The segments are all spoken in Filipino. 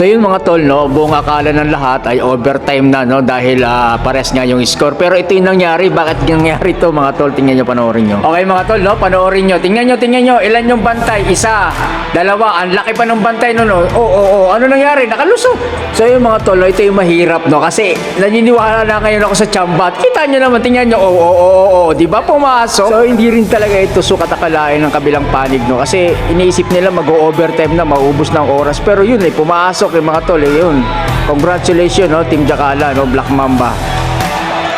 So yun mga tol, no, buong akala ng lahat ay overtime na, no, dahil ah, pares nga yung score. Pero ito yung nangyari, bakit nangyari to mga tol? Tingnan nyo, panoorin nyo. Okay mga tol, no, panoorin nyo. Tingnan nyo, tingnan nyo, ilan yung bantay? Isa, dalawa, ang laki pa ng bantay nun, no. Oo, oo, oo. ano nangyari? Nakalusot. So yun mga tol, no, ito yung mahirap, no, kasi naniniwala na ngayon ako sa chamba. Kita nyo naman, tingnan nyo, oo, oo, oo, oo, di ba pumasok? So hindi rin talaga ito sukat akalain ng kabilang panig, no, kasi iniisip nila mag-overtime na, maubos ng oras. Pero yun, eh, pumasok yung mga tol, eh, yun. Congratulations, no, Team Jakala, no, Black Mamba.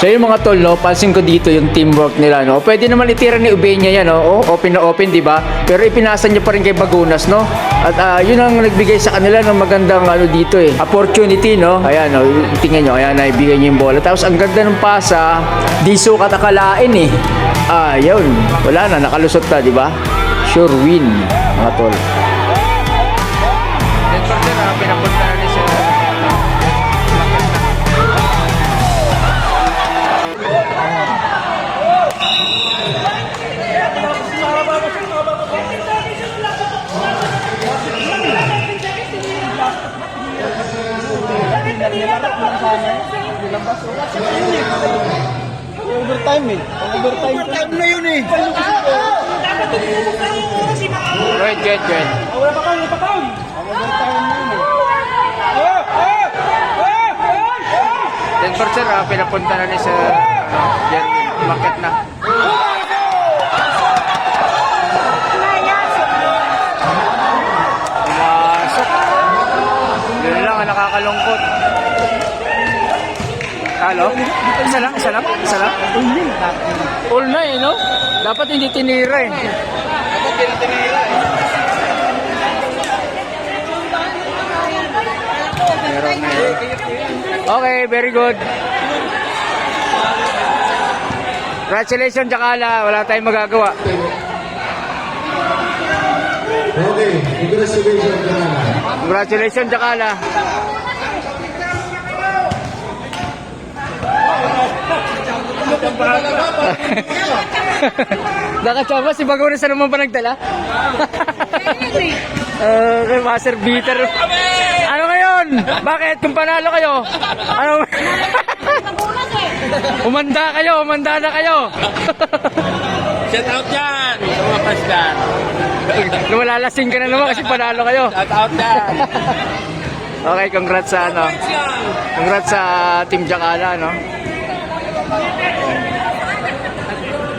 So yung mga tol, no, pansin ko dito yung teamwork nila, no. Pwede naman itira ni Ubenya yan, no. Oh, open na open, di ba? Pero ipinasa niya pa rin kay Bagunas, no. At ah, yun ang nagbigay sa kanila ng magandang ano dito eh. Opportunity, no. Ayan, no. Tingnan nyo, ayan, naibigay niya yung bola. Tapos ang ganda ng pasa, di sukat akalain eh. Ah, yun. Wala na, nakalusot na, di ba? Sure win, mga tol. Overtime eh. Overtime. Overtime na yun eh. Good, good, good. Wala pa kang, wala pa kang. Overtime na yun eh. Ah! Ah! Ah! Ah! 10% ah, pinapunta na ni Sir. Ano, yan, market na. Pumasok. Yun lang ang nakakalungkot. Halo? Isa lang, isa lang, isa lang. All na eh, no? Dapat hindi tinira eh. Dapat eh. Meron na eh. Okay, very good. Congratulations, Jakala. Wala tayong magagawa. Okay, congratulations Canada. Congratulations, Jakala. Nakachamba si Bagones sa naman pa nagdala? okay, Master Beater. Ano ngayon? Bakit? Kung panalo kayo? Ano? umanda kayo, umanda na kayo. Shout out dyan. Sa mga pasdan. Lumalalasing ka na naman kasi panalo kayo. Shout out dyan. Okay, congrats sa ano. Congrats sa Team Jakala, no?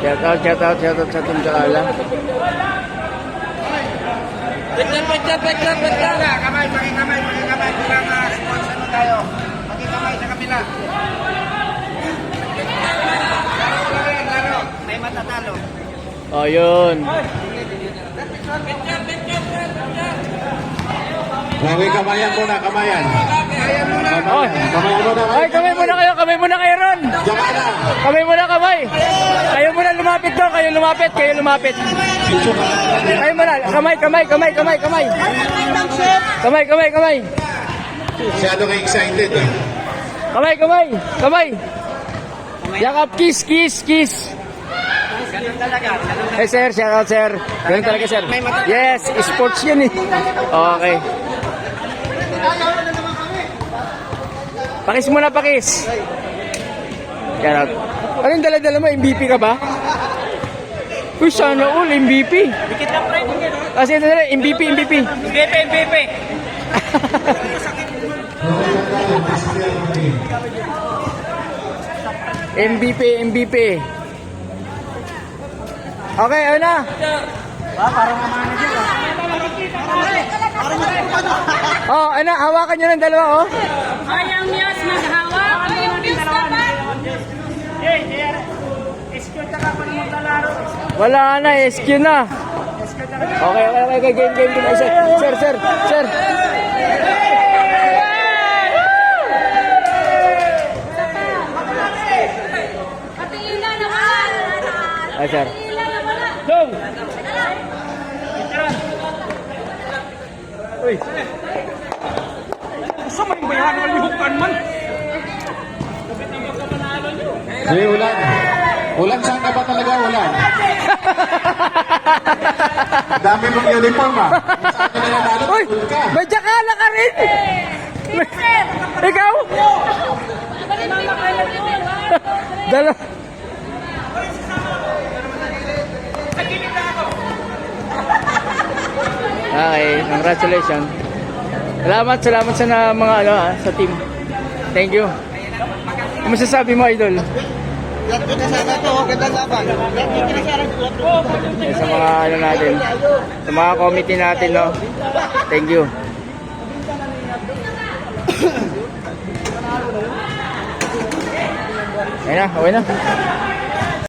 Shout out, shout out, shout out sa Jakala. Pagkat, pagkat, pagkat, pagkat. Kamay, pakikamay. Bilang uh, sponsor na tayo. Pakikamay sa kabila. May matatalo. Oh, yun. Okay, kamayan muna, kamayan. Kamayan muna. ay, kamay muna kayo, kamay muna kayo ron. Kamay muna, kamay. Kayo muna lumapit doon, kayo lumapit, kayo lumapit. Kayo muna, kamay, kamay, kamay, kamay, kamay. Kamay, kamay, kamay. Masyado ka excited eh. Kamay, kamay, kamay. Yakap, kiss, kiss, kiss. Hey sir, shout out sir. Ganun talaga sir. Yes, sports yun eh. Okay. Pakis muna, pakis. Shout out. Ano yung dala-dala mo? MVP ka ba? Uy, sana all, MVP. Dikit lang pre. Kasi ito na, MVP, MVP. Pepe, Pepe. MVP, MVP. Okay, ano na? Oh, ano, hawakan nyo ng dalawa, oh. Ayaw Miyos maghawak. Ayaw Miyos dapat. Wala na, SQ na. Okay, okay, okay, game, game, game. Sir, sir, sir, sir. Ay, sir. Ilan na wala. Dong. Uy. Sa may bayan ng lihukan man. Sige, ulan. Ulan, saan ka ba talaga ulan? Dami mong uniform ah. Saan ka na nanalo? Uy, ka. may jakala ka rin. Ikaw? Dala. Okay, congratulations. Salamat, salamat sa na, mga ano ah, sa team. Thank you. Ano masasabi mo, idol? Yan sa mga ano natin, sa mga committee natin, no? Thank you. Ayun na, okay na.